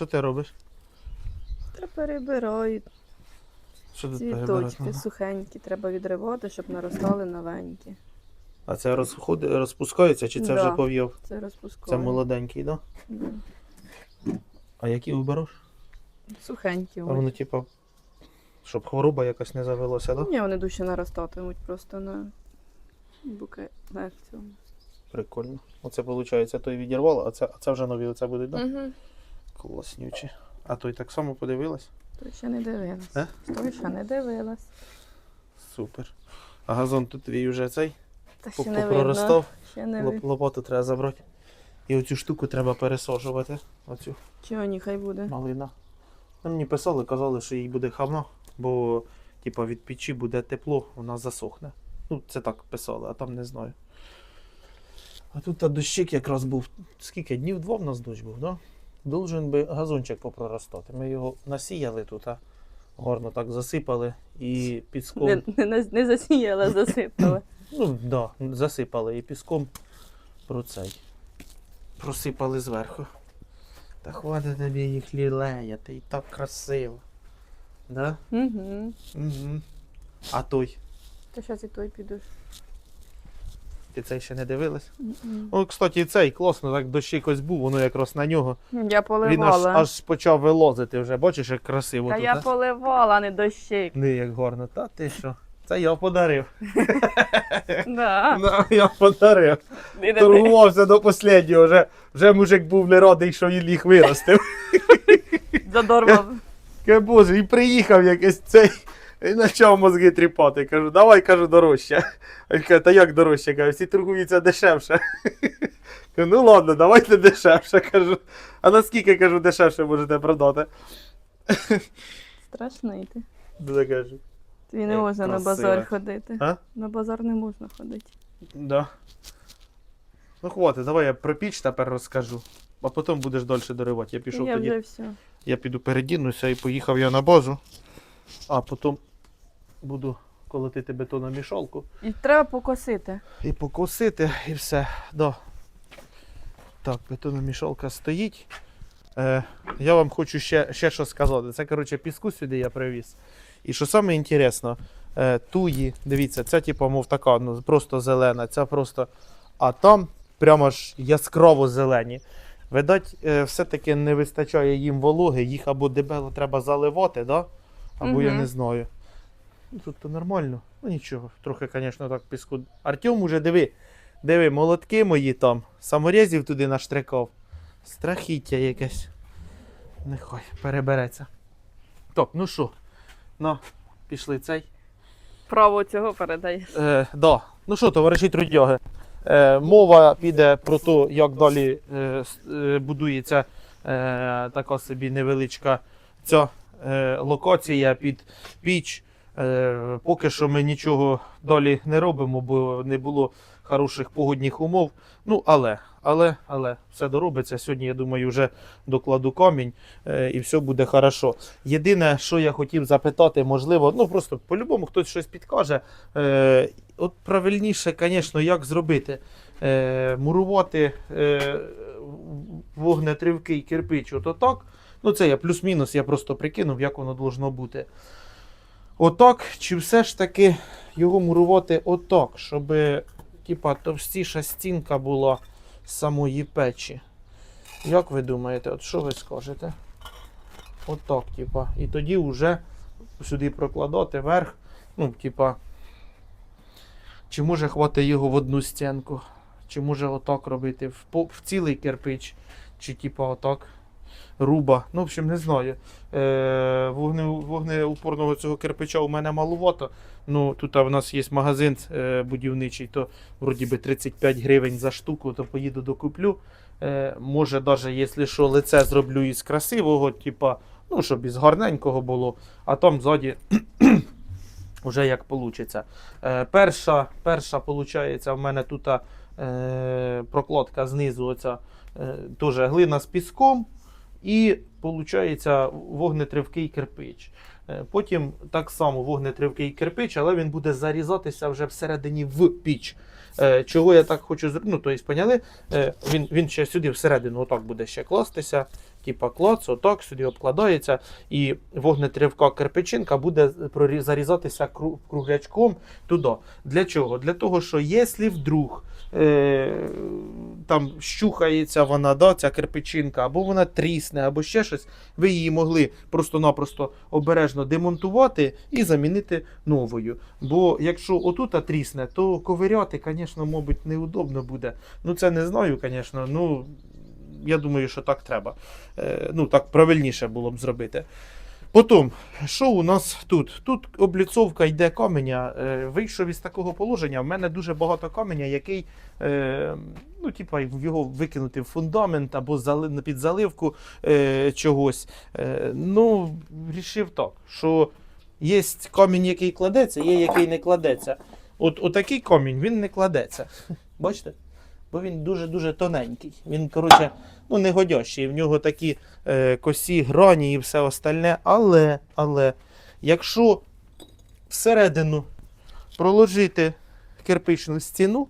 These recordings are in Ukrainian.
Що ти робиш? Та перебирають Що тут цвіточки сухенькі, треба відривати, щоб наростали новенькі. А це розходи, розпускається чи це Да. вже пов'яв? Це. Це молоденький, так? Да? А які вибереш? Сухенькі. А ось. воно, типа, щоб хвороба якась не завелася, так? Да? Ні, вони дужче наростатимуть просто на букетах цьому. Прикольно. Оце виходить, той відірвало, а це, а це вже нові оце будуть, так? Да? Угу. Класнючі. А той так само подивилась? То ще не дивилась. Е? То ще не дивилась. Супер. А газон тут твій вже цей Та ще не видно. Ще не видно. Лопату треба забрати. І оцю штуку треба пересаджувати. Оцю Чого ні, хай буде. малина. Ну, мені писали, казали, що їй буде хавно, бо типа, від печі буде тепло, вона засохне. Ну, це так писали, а там не знаю. А тут та дощик якраз був. Скільки днів два в нас дощ був, да? Должен би газончик попроростати. Ми його насіяли тут, а гарно так засипали і піском. Не, не, не, не засіяла, засипала. Ну, да, засипали і піском про цей. Просипали зверху. Та хватить тобі їх лілеяти, і так красиво. Да? Угу. Угу. А той? Та зараз і той підеш. Ти цей ще не дивилась? Мгм. О, кстати, і цей класно, так дощ якось був, воно якраз на нього. Я Він аж, аж почав вилозити вже. Бачиш, як красиво Та тут. я а? поливала, а не дощик. Не, як гарно. Та ти що? Це я подарив. Да. Я подарив. Торгувався до останнього. Вже, вже мужик був не радий, що він їх виростив. Задорвав. Боже, і приїхав якийсь цей. І почав мозги тріпати. Кажу, давай кажу дорожче. А він каже, та як дорожче? Каже, всі торгуються дешевше. Кажу, ну ладно, давайте дешевше. Кажу. А наскільки кажу, дешевше можете продати? Страшний ти. Дуже кажу. Тобі не можна на базар ходити. А? На базар не можна ходити. Да. Ну хватить, давай я про піч тепер розкажу. А потім будеш далі доривати. Я пішов я тоді. вже все. Я піду передінуся і поїхав я на базу. А потім буду колотити бетономішалку. І треба покосити. І покосити, і все. Да. Так, бетономішалка стоїть. Е, я вам хочу ще, ще що сказати. Це, коротше, піску сюди я привіз. І що саме інтересно, е, туї, дивіться, ця типу, мов така, ну, просто зелена, ця просто. А там прямо ж яскраво зелені. Видать, е, все-таки не вистачає їм вологи, їх або дебело треба заливати, да? або я не знаю. Ну, тут то нормально. Ну нічого, трохи, звісно, так піску. Артем уже диви, диви, молотки мої там, саморезів туди наштрикав. Страхіття якесь. Нехай перебереться. Так, ну що, на, пішли цей. Право цього передаєш. Е, да. Ну що, товариші трудяги, е, мова піде про те, як далі е, е, будується е, така собі невеличка ця е, локація під піч. Е, поки що ми нічого далі не робимо, бо не було хороших погодних умов. Ну, але, але, але все доробиться. Сьогодні, я думаю, вже докладу камінь е, і все буде хорошо. Єдине, що я хотів запитати, можливо, ну просто по-любому хтось щось підкаже. Е, от правильніше, звісно, як зробити? Мурувати вогнетривкий кирпич, от отак. Ну, це я плюс-мінус, я просто прикинув, як воно должно бути. Отак, чи все ж таки його мурувати отак, щоб типа, товстіша стінка була самої печі. Як ви думаєте, от що ви скажете? Отак, типа. І тоді вже сюди прокладати верх. Ну, типа. Чи може хватить його в одну стінку? Чи може отак робити в, в цілий кирпич? Чи типа отак руба? Ну, в общем, не знаю. Е, вогне, вогнеупорного цього кирпича у мене маловато. Ну, тут в нас є магазин е, будівничий, то вроді би 35 гривень за штуку, то поїду докуплю. Е, може, навіть, якщо що, лице зроблю із красивого, типа, ну, щоб із гарненького було, а там ззаді вже як вийде. Перша, перша, виходить, в мене тут е, прокладка знизу, оця, е, теж глина з піском. І виходить вогнетривкий кирпич. Е, Потім так само вогнетривкий кирпич, але він буде зарізатися вже всередині в піч. Е, Чого я так хочу зробити? Ну, тобто, поняли? Е, Він, він ще сюди всередину отак буде ще кластися. Типа клац, отак сюди обкладається, і вогнетривка кирпичинка буде зарізатися круглячком туди. Для чого? Для того, що якщо вдруг е, там щухається вона, да, ця кирпичинка, або вона трісне, або ще щось, ви її могли просто-напросто обережно демонтувати і замінити новою. Бо якщо отут трісне, то ковиряти, звісно, мабуть, неудобно буде. Ну, це не знаю, звісно. Ну, я думаю, що так треба. Е, ну, так правильніше було б зробити. Потім, що у нас тут? Тут обліцовка йде каменя. Е, вийшов із такого положення. В мене дуже багато каменя, який, е, ну, типа, його викинути в фундамент або під заливку чогось. Ну, рішив так, що є камінь, який кладеться, є який не кладеться. От отакий камінь він не кладеться. Бачите? Бо він дуже-дуже тоненький. Він, коротше, ну, негодящий. В нього такі е, косі грані і все остальне. Але, але, якщо всередину проложити кирпичну стіну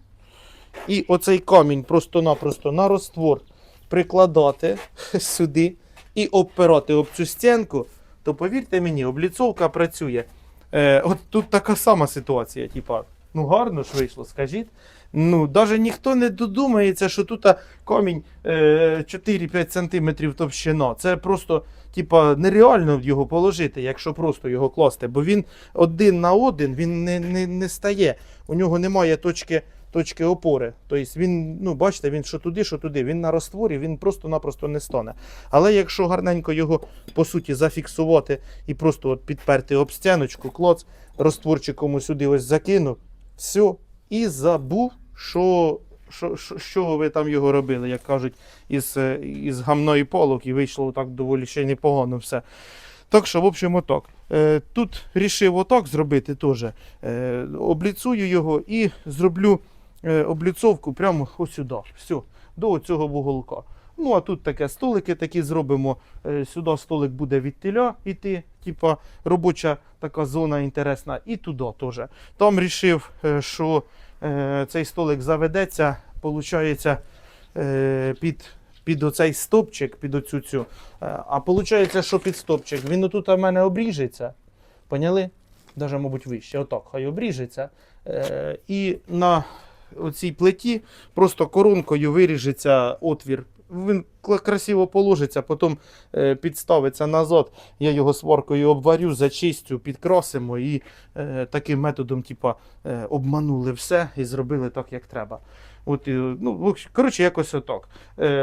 і оцей камінь просто-напросто на роствор прикладати сюди і обпирати об цю стінку, то повірте мені, обліцовка працює. Е, от тут така сама ситуація. Типа, ну гарно ж вийшло, скажіть. Ну, навіть ніхто не додумається, що тут а, камінь е, 4-5 см товщина. Це просто, типа, нереально його положити, якщо просто його класти. Бо він один на один він не, не, не стає. У нього немає точки, точки опори. Тобто він, ну, бачите, він що туди, що туди. Він на розтворі, він просто-напросто не стане. Але якщо гарненько його по суті зафіксувати і просто от підперти об стіночку, клоц, розтворчиком сюди ось закинув, все, і забув, що, що, що, чого ви там його робили, як кажуть, із, е, із гамної полок, і вийшло так доволі ще непогано все. Так що, в общем, отак. Е, тут рішив отак зробити теж. Е, обліцую його і зроблю обліцовку прямо ось сюди. Все, до цього вуголка. Ну, а тут таке столики такі зробимо. Сюди столик буде від теля йти, типа робоча така зона інтересна, і туди теж. Там рішив, е, що е, цей столик заведеться, виходить, е, під, під оцей стопчик, під оцю цю. А виходить, що під стопчик, він отут у мене обріжеться. Поняли? Даже, мабуть, вище. Отак, хай обріжеться. І на оцій плиті просто коронкою виріжеться отвір. Він красиво положиться, потім е, підставиться назад. Я його сваркою обварю, зачистю, підкрасимо і е, таким методом, типа, е, обманули все і зробили так, як треба. От, ну, коротше, якось отак.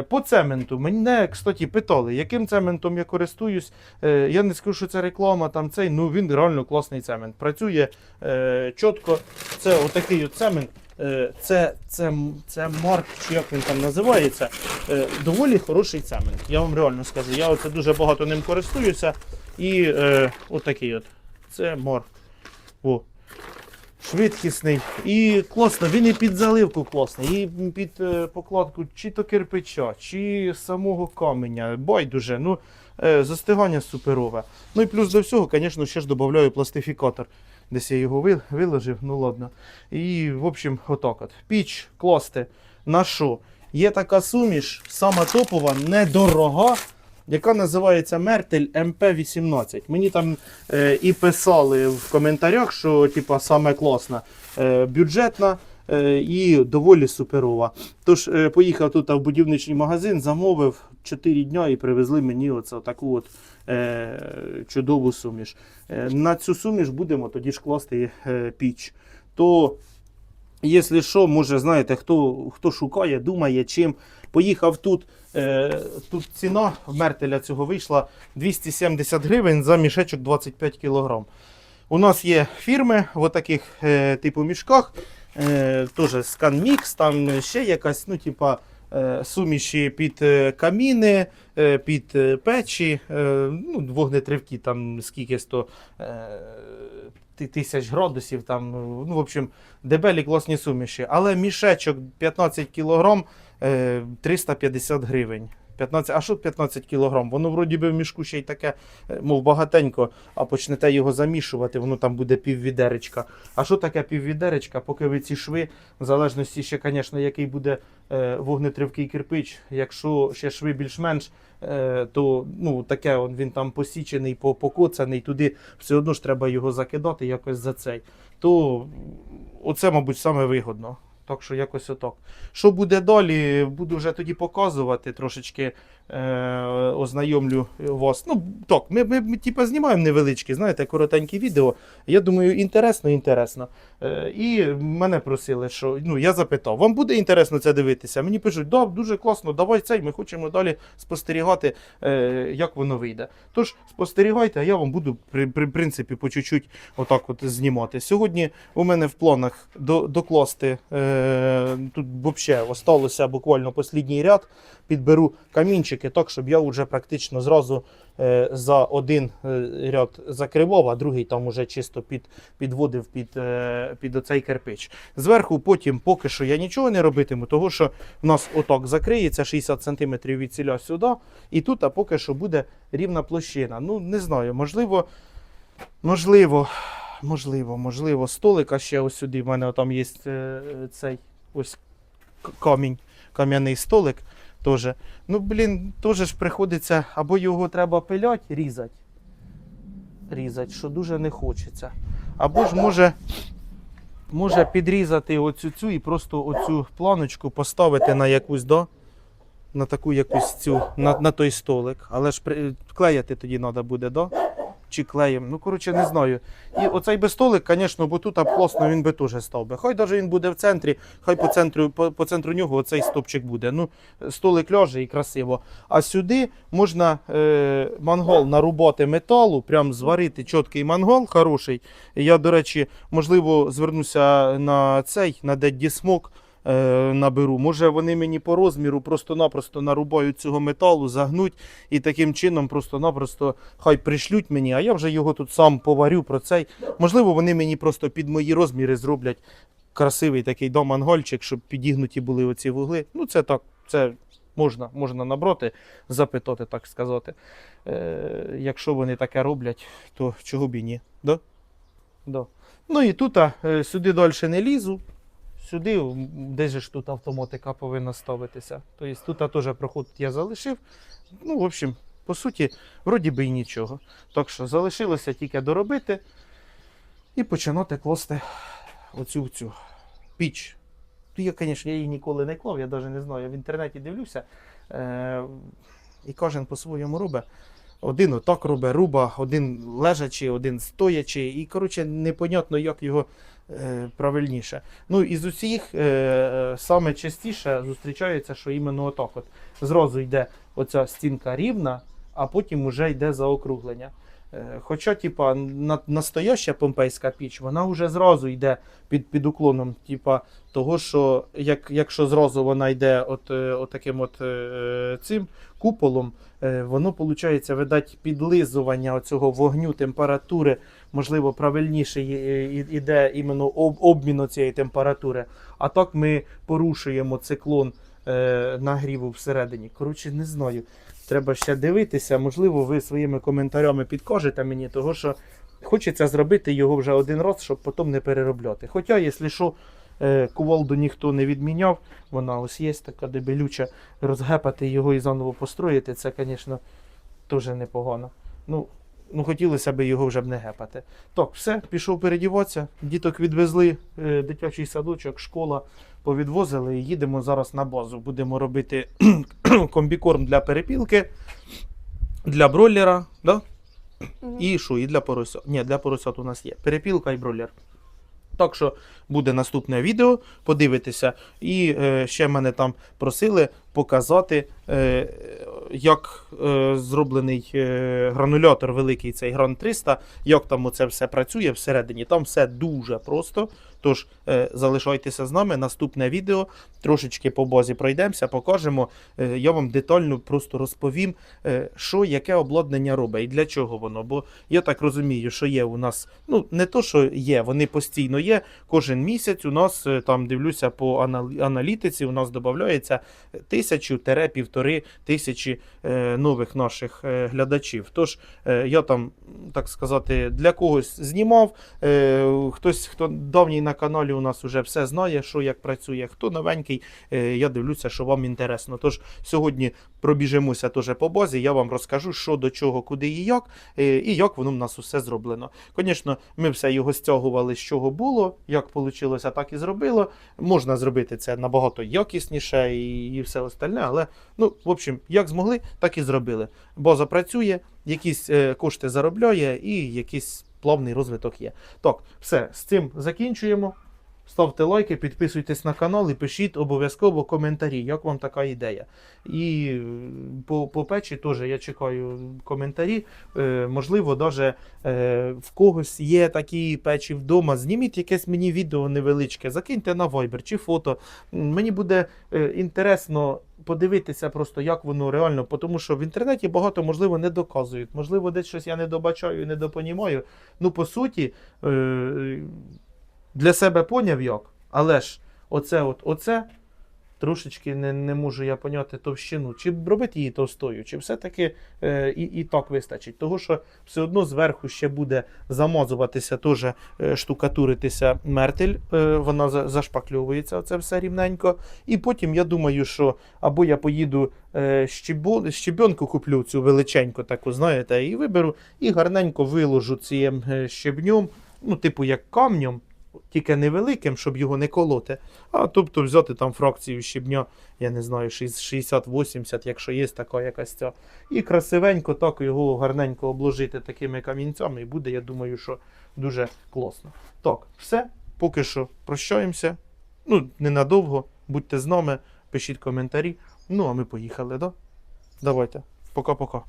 По цементу мене, кстати, питали, яким цементом я користуюсь. Я не скажу, що це реклама, там цей, ну він реально класний цемент. Працює чітко. Це отакий от цемент. Е, це, це, це Марк, чи як він там називається. Е, доволі хороший цемент. Я вам реально скажу. Я оце дуже багато ним користуюся. І е, отакий от. Це Марк. О. Швидкісний. І класно, він і під заливку класний, і під е, покладку чи то кирпича, чи самого каменя. Байдуже. Ну, застигання суперове. Ну і плюс до всього, звісно, ще ж додаю пластифікатор. Десь я його виложив, ну ладно. І, в общем, отак от. Піч класти на що? Є така суміш, сама топова, недорога, яка називається Мертель МП-18. Мені там е, і писали в коментарях, що типа, саме класна, е, бюджетна і доволі суперова. Тож е, поїхав тут в будівничий магазин, замовив 4 дня і привезли мені оце, таку от, е, чудову суміш. Е, на цю суміш будемо тоді ж класти е, піч. То Якщо що, може, знаєте, хто, хто шукає, думає, чим. Поїхав тут. Е, тут ціна в мертеля цього вийшла 270 гривень за мішечок 25 кг. У нас є фірми в таких е, типу мішках. Е, теж ScanMix, там ще якась, ну, типа. е, Суміші під е, каміни, під печі, е, ну, вогнетривки, там скільки 100 е, тисяч градусів, там, ну, в общем, дебелі класні суміші. Але мішечок 15 кг е, 350 гривень. 15, а що 15 кілограм? Воно вроді би в мішку ще й таке, е, мов багатенько, а почнете його замішувати, воно там буде піввідеречка. А що таке піввідеречка? Поки ви ці шви, в залежності ще, звісно, який буде е, вогнетривкий кирпич, якщо ще шви більш-менш, е, то ну, таке він там посічений, по- покоцаний, туди все одно ж треба його закидати якось за цей. То оце, мабуть, саме вигодно. Так що якось отак. Що буде далі, буду вже тоді показувати, трошечки е, ознайомлю вас. Ну, так, ми, ми, ми типу, знімаємо невеличкі, знаєте, коротенькі відео. Я думаю, інтересно, інтересно. Е, і мене просили, що ну, я запитав, вам буде інтересно це дивитися? Мені пишуть, да, дуже класно, давай цей, ми хочемо далі спостерігати, е, як воно вийде. Тож спостерігайте, а я вам буду при, при принципі по чуть-чуть отак от знімати. Сьогодні у мене в планах до, докласти е, тут взагалі осталося буквально послідній ряд. Підберу камінчики так, щоб я вже практично зразу е, за один е, ряд закривав, а другий там уже чисто під, підводив під, е, під оцей кирпич. Зверху потім поки що я нічого не робитиму, тому що в нас отак закриється 60 см від ціля сюди, і тут а поки що буде рівна площина. Ну, не знаю, можливо, можливо, можливо, можливо, столика ще ось сюди. В мене там є е, цей ось камінь, кам'яний столик. Теж. Ну, блін, теж ж приходиться, або його треба пилять, різати. Різати, що дуже не хочеться. Або ж може, може підрізати оцю цю і просто оцю планочку поставити на якусь, да? на таку якусь цю, на, на той столик. Але ж клеяти тоді треба буде, да? Чи клеєм. Ну, коротше, не знаю. І оцей би столик, звісно, бо тут класно він би теж став би. Хай навіть він буде в центрі, хай по центру, по, по центру нього оцей стопчик буде. Ну, столик ляже і красиво. А сюди можна е, мангал нарубати металу, прям зварити чіткий мангал хороший. Я, до речі, можливо, звернуся на цей, на Dead Smoke, е, наберу. Може вони мені по розміру просто-напросто нарубають цього металу, загнуть і таким чином просто-напросто хай пришлють мені, а я вже його тут сам поварю про цей. Можливо, вони мені просто під мої розміри зроблять красивий такий домангольчик, щоб підігнуті були оці вугли. Ну, це так, це можна, можна набрати, запитати, так сказати. Е, якщо вони таке роблять, то чого б і ні. Да? Да. Ну і тут а, е, сюди далі не лізу. Сюди, де ж тут автоматика повинна ставитися. Тобто тут теж проход я залишив. Ну, в общем, по суті, вроді би і нічого. Так що залишилося тільки доробити і починати класти оцю цю піч. Ну, я, звісно, її ніколи не клав, я навіть не знаю. Я в інтернеті дивлюся. Е- і кожен по-своєму робить. Один отак робить руба, один лежачий, один стоячий. І, коротше, непонятно, як його е, правильніше. Ну, із усіх е, саме частіше зустрічається, що іменно отак. От. Зразу йде оця стінка рівна, а потім вже йде заокруглення. Е, Хоча, типа, на, настояща помпейська піч, вона вже зразу йде під, під уклоном, типа, того, що як, якщо зразу вона йде от, е, от таким от е, цим куполом, воно виходить, видать, підлизування цього вогню, температури, можливо, правильніше іде іменно об, обміну цієї температури. А так ми порушуємо циклон нагріву всередині. Коротше, не знаю. Треба ще дивитися. Можливо, ви своїми коментарями підкажете мені, того що хочеться зробити його вже один раз, щоб потім не переробляти. Хоча, якщо що, е, кувалду ніхто не відміняв, вона ось є така дебелюча, розгепати його і заново построїти, це, звісно, дуже непогано. Ну, ну, хотілося б його вже б не гепати. Так, все, пішов передіватися. Діток відвезли, е, дитячий садочок, школа повідвозили і їдемо зараз на базу. Будемо робити комбікорм для перепілки, для бройлера, да? Мгм. і що, і для поросят. Ні, для поросят у нас є. Перепілка і бройлер. Так що буде наступне відео, подивитися. І е, ще мене там просили показати, е, як е, зроблений е, гранулятор великий, цей Гран 300, як там оце все працює всередині. Там все дуже просто. Тож е, залишайтеся з нами. Наступне відео трошечки по базі пройдемося, покажемо. Е, я вам детально просто розповім, е, що яке обладнання робить і для чого воно. Бо я так розумію, що є у нас, ну не то, що є, вони постійно є. Кожен місяць у нас там дивлюся по аналітиці, у нас додається тисячу-півтори тисячі нових наших глядачів. Тож я там, так сказати, для когось знімав. Хтось, хто давній на каналі, у нас вже все знає, що як працює. Хто новенький, е, я дивлюся, що вам інтересно. Тож сьогодні пробіжимося теж по базі. Я вам розкажу, що до чого, куди і як, е, і як воно в нас усе зроблено. Звісно, ми все його стягували, з чого було, як вийшло, так і зробило. Можна зробити це набагато якісніше і, все остальне, але ну, в общем, як змогли, так і зробили. База працює, якісь е, кошти заробляє і якийсь плавний розвиток є. Так, все, з цим закінчуємо. Ставте лайки, підписуйтесь на канал і пишіть обов'язково коментарі, як вам така ідея. І е, по, по печі теж я чекаю коментарі. Е, можливо, навіть е, в когось є такі печі вдома. Зніміть якесь мені відео невеличке, закиньте на Viber чи фото. Мені буде е, інтересно подивитися просто, як воно реально, тому що в інтернеті багато, можливо, не доказують. Можливо, десь щось я не добачаю і не допонімаю. Ну, по суті, е, для себе поняв як, але ж оце, от, оце трошечки не, не можу я поняти товщину. Чи робити її товстою, чи все-таки е, і, і так вистачить. Того, що все одно зверху ще буде замазуватися, теж е, штукатуритися мертель, е, вона за- зашпакльовується, оце все рівненько. І потім я думаю, що або я поїду е, щебо, щебенку куплю цю величеньку, таку, знаєте, і виберу, і гарненько виложу цим е, щебнем, ну, типу, як камнем, тільки невеликим, щоб його не колоти. А тобто взяти там фракцію щебня, я не знаю, 60-80, якщо є така якась ця. І красивенько так його гарненько обложити такими камінцями, і буде, я думаю, що дуже класно. Так, все, поки що прощаємося. Ну, ненадовго, будьте з нами, пишіть коментарі. Ну, а ми поїхали, да? Давайте. Пока-пока.